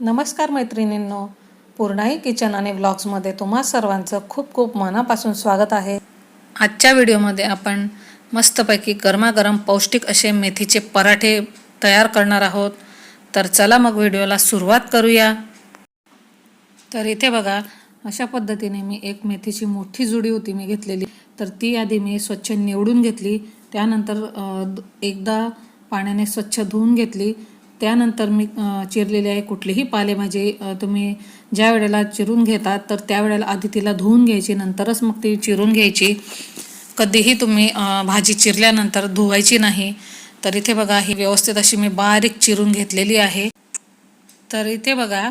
नमस्कार मैत्रिणींनो. पूर्णाई किचन आणि ब्लॉग्समध्ये तुम्हा सर्वांचं खूप खूप मनापासून स्वागत आहे. आजच्या व्हिडिओमध्ये आपण मस्तपैकी गरमागरम पौष्टिक असे मेथीचे पराठे तयार करणार आहोत. तर चला मग व्हिडिओला सुरुवात करूया. तर इथे बघा अशा पद्धतीने मी एक मेथीची मोठी जुडी होती मी घेतलेली. तर ती आधी मी स्वच्छ निवडून घेतली. त्यानंतर एकदा पाण्याने स्वच्छ धुवून घेतली. त्यानंतर मी चिरलेले चिरलेली आहे कुठलीही पालेभाजी तुम्ही ज्या वेळेला चिरून घेतात तर त्यावेळेला आधी तिला धुवून घ्यायची नंतरच मग ती चिरून घ्यायची. कधीही तुम्ही भाजी चिरल्यानंतर धुवायची नाही. तर इथे बघा ही व्यवस्थित अशी मी बारीक चिरून घेतलेली आहे. तर इथे बघा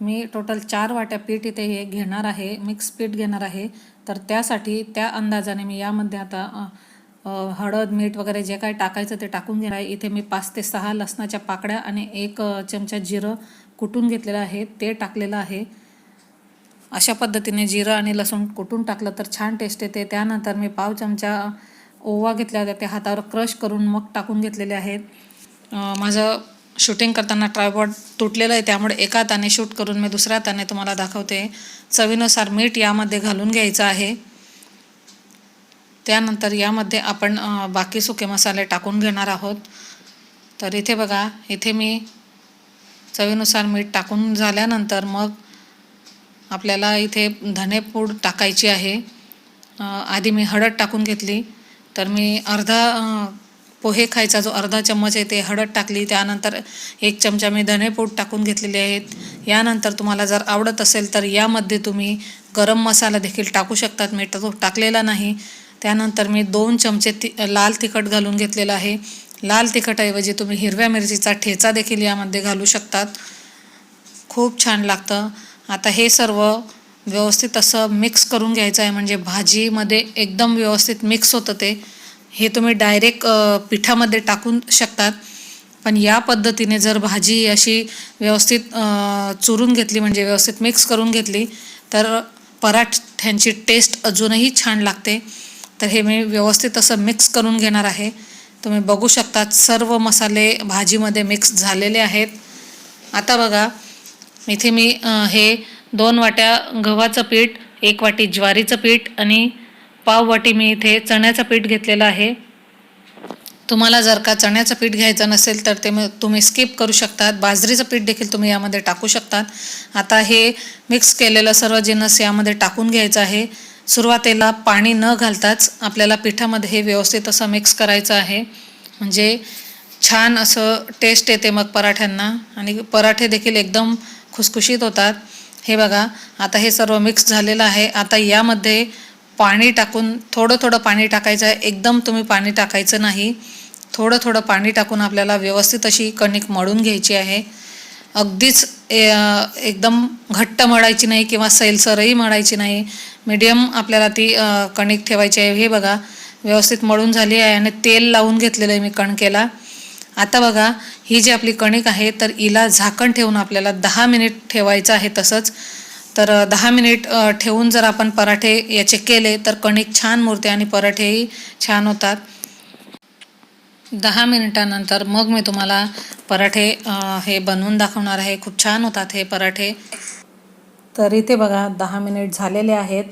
मी टोटल चार वाट्या पीठ इथे हे घेणार आहे मिक्स पीठ घेणार आहे. तर त्यासाठी त्या अंदाजाने मी यामध्ये आता हळद मीठ वगैरे जे काही टाकायचं ते टाकून घेणार आहे. इथे मी पाच ते सहा लसणाच्या पाकड्या आणि एक चमचा जिरं कुटून घेतलेलं आहे. ते टाकलेलं आहे. अशा पद्धतीने जिरं आणि लसूण कुटून टाकलं तर छान टेस्ट येते. त्यानंतर मी पाव चमचा ओवा घेतल्या होत्या ते हातावर क्रश करून मग टाकून घेतलेले आहेत माझं शूटिंग करताना ट्रायबॉड तुटलेलं आहे. त्यामुळे एका हाताने शूट करून मी दुसऱ्या हाताने तुम्हाला दाखवते. चवीनुसार मीठ यामध्ये घालून घ्यायचं आहे. त्यानंतर यामध्ये आपण बाकी सुके मसाले टाकून घेणार आहोत. तर इथे बघा इथे मी चवीनुसार मीठ टाकून झाल्यानंतर मग आपल्याला इथे धनेपूड टाकायची आहे. आधी मी हळद टाकून घेतली. तर मी अर्धा पोहे खायचा जो अर्धा चम्मच आहे ते हळद टाकली. त्यानंतर एक चमचा मी धनेपूड टाकून घेतलेले आहेत. यानंतर तुम्हाला जर आवडत असेल तर यामध्ये तुम्ही गरम मसाला देखील टाकू शकतात. मी तो टाकलेला नाही. त्यानंतर मी दोन चमचे ति लाल तिखट घालून घेतलेलं आहे. लाल तिखटऐवजी तुम्ही हिरव्या मिरचीचा ठेचा देखील यामध्ये घालू शकतात. खूप छान लागतं. आता हे सर्व व्यवस्थित असं मिक्स करून घ्यायचं आहे. म्हणजे भाजीमध्ये एकदम व्यवस्थित मिक्स होतं ते. हे तुम्ही डायरेक्ट पिठामध्ये टाकून शकतात. पण या पद्धतीने जर भाजी अशी व्यवस्थित चुरून घेतली म्हणजे व्यवस्थित मिक्स करून घेतली तर पराठ्यांची टेस्ट अजूनही छान लागते. तर हे मी व्यवस्थित असं मिक्स करून घेणार आहे. तुम्ही बघू शकतात सर्व मसाले भाजीमध्ये मिक्स झालेले आहेत. आता बघा इथे मी हे दोन वाट्या गव्हाचं पीठ एक वाटी ज्वारीचं पीठ आणि पाव वाटी मी इथे चण्याचं पीठ घेतलेलं आहे. तुम्हाला जर का चण्याचं पीठ घ्यायचं नसेल तर ते मग तुम्ही स्किप करू शकतात. बाजरीचं पीठ देखील तुम्ही यामध्ये टाकू शकतात. आता हे मिक्स केलेलं सर्व जिन्नस यामध्ये टाकून घ्यायचं आहे. सुरुवातीला पाणी न घालताच आपल्याला पिठामध्ये हे व्यवस्थित असं मिक्स करायचं आहे. म्हणजे छान असं टेस्ट येते मग पराठ्यांना. आणि पराठे देखील एकदम खुसखुशीत होतात. हे बघा आता हे सर्व मिक्स झालेलं आहे. आता यामध्ये पाणी टाकून थोडं थोडं पाणी टाकायचं आहे. एकदम तुम्ही पाणी टाकायचं नाही. थोडं थोडं पाणी टाकून आपल्याला व्यवस्थित अशी कणिक मळून घ्यायची आहे. अगदीच ए- एकदम घट्ट मळायची नाही किंवा सैलसरही मळायची नाही. मीडियम आपल्याला ती कणिक ठेवायची आहे. हे बघा व्यवस्थित मळून झाली आहे आणि तेल लावून घेतलेलं आहे मी कणकेला. आता बघा ही जी आपली कणिक आहे तर हिला झाकण ठेवून आपल्याला दहा मिनिट ठेवायचं आहे तसंच. तर दहा मिनिट ठेवून जर आपण पराठे याचे केले तर कणिक छान मुरते आणि पराठेही छान होतात. दहा मिनिटानंतर मग मी तुम्हाला पराठे हे बनवून दाखवणार आहे. खूप छान होतात हे पराठे. तर इथे बघा दहा मिनिट झालेले आहेत.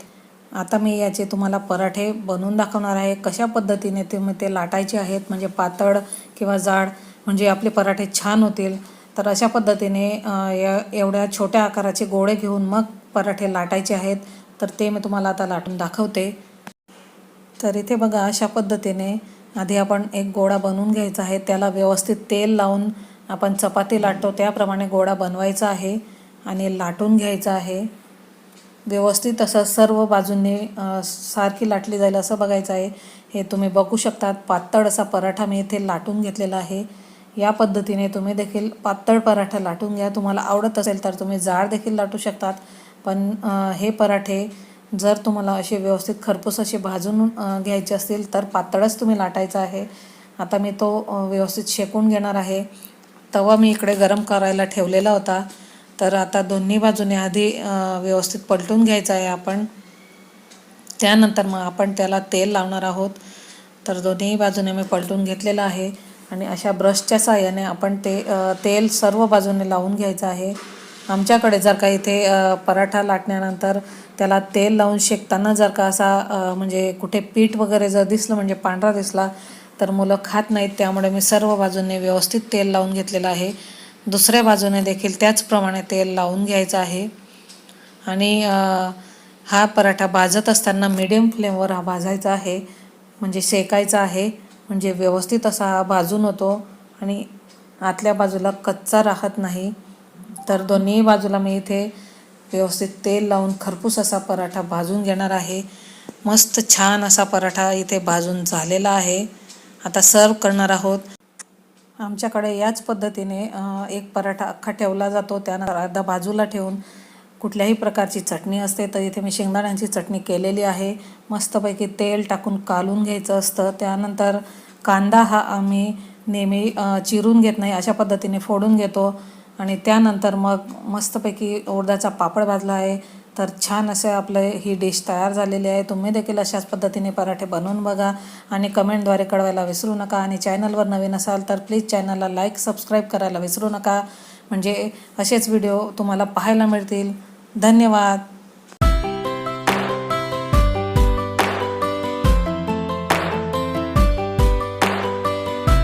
आता मी याचे तुम्हाला पराठे बनवून दाखवणार आहे. कशा पद्धतीने तुम्ही ते लाटायचे आहेत म्हणजे पातळ किंवा जाड म्हणजे आपले पराठे छान होतील. तर अशा पद्धतीने या एवढ्या छोट्या आकाराचे गोळे घेऊन मग पराठे लाटायचे आहेत. तर ते मी तुम्हाला आता लाटून दाखवते. तर इथे बघा अशा पद्धतीने आधी आपण एक गोळा बनवून घ्यायचा आहे. त्याला व्यवस्थित तेल लावून आपण चपाती लाटतो. त्याप्रमाणे गोळा बनवायचा आहे. आणि लाटून घ्यायचं आहे. व्यवस्थित असं सर्व बाजूंनी सारखी लाटली जाईल असं बघायचं आहे. हे तुम्ही बघू शकतात. पातळ असा पराठा मी इथे लाटून घेतलेला आहे. या पद्धतीने तुम्ही देखील पातळ पराठा लाटून घ्या. तुम्हाला आवडत असेल तर तुम्ही जाड देखील लाटू शकतात. पण हे पराठे जर तुम्हाला असे व्यवस्थित खरपूस असे भाजून घ्यायचे असतील तर पातळच तुम्ही लाटायचा आहे. आता मी तो व्यवस्थित शेकून घेणार आहे. तवा मी इकडे गरम करायला ठेवलेला होता. तर आता दोन्ही बाजूने आधी व्यवस्थित पलटून घ्यायचं आहे आपण. त्यानंतर मग आपण त्याला तेल लावणार आहोत. तर दोन्ही बाजूने मी पलटून घेतलेलं आहे आणि अशा ब्रशच्या साहाय्याने आपण ते तेल सर्व बाजूने लावून घ्यायचं आहे. आमच्याकडे जर का इथे पराठा लाटण्यानंतर त्याला तेल लावून शेकताना जर का असा म्हणजे कुठे पीठ वगैरे जर दिसलं म्हणजे पांढरा दिसला तर मुलं खात नाहीत. त्यामुळे मी सर्व बाजूने व्यवस्थित तेल लावून घेतलेलं आहे. दुसऱ्या बाजूने देखील त्याचप्रमाणे तेल लावून घ्यायचं आहे. आणि हा पराठा भाजत असताना मिडियम फ्लेमवर हा भाजायचा आहे. म्हणजे शेकायचा आहे. म्हणजे व्यवस्थित असा हा भाजून होतो. आणि आतल्या बाजूला कच्चा राहत नाही. तर दोन्ही बाजूला मी इथे व्यवस्थित तेल लावून खरपूस असा पराठा भाजून घेणार आहे. मस्त छान असा पराठा इथे भाजून झालेला आहे. आता सर्व करणार आहोत. आमच्याकडे याच पद्धतीने एक पराठा अख्खा ठेवला जातो. त्यानंतर अर्धा बाजूला ठेवून कुठल्याही प्रकारची चटणी असते तर इथे मी शेंगदाण्यांची चटणी केलेली आहे. मस्तपैकी तेल टाकून कालून घ्यायचं असतं. त्यानंतर कांदा हा आम्ही नेहमी चिरून घेत नाही अशा पद्धतीने फोडून घेतो. आणि त्यानंतर मग मस्तपैकी उडदाचा पापड भाजला आहे. तर छान असे आपलं ही डिश तयार झालेली आहे. तुम्ही देखील अशाच पद्धतीने पराठे बनवून बघा आणि कमेंटद्वारे कळवायला विसरू नका. आणि चॅनलवर नवीन असाल तर प्लीज चॅनलला लाईक सबस्क्राईब करायला विसरू नका. म्हणजे असेच व्हिडिओ तुम्हाला पाहायला मिळतील. धन्यवाद.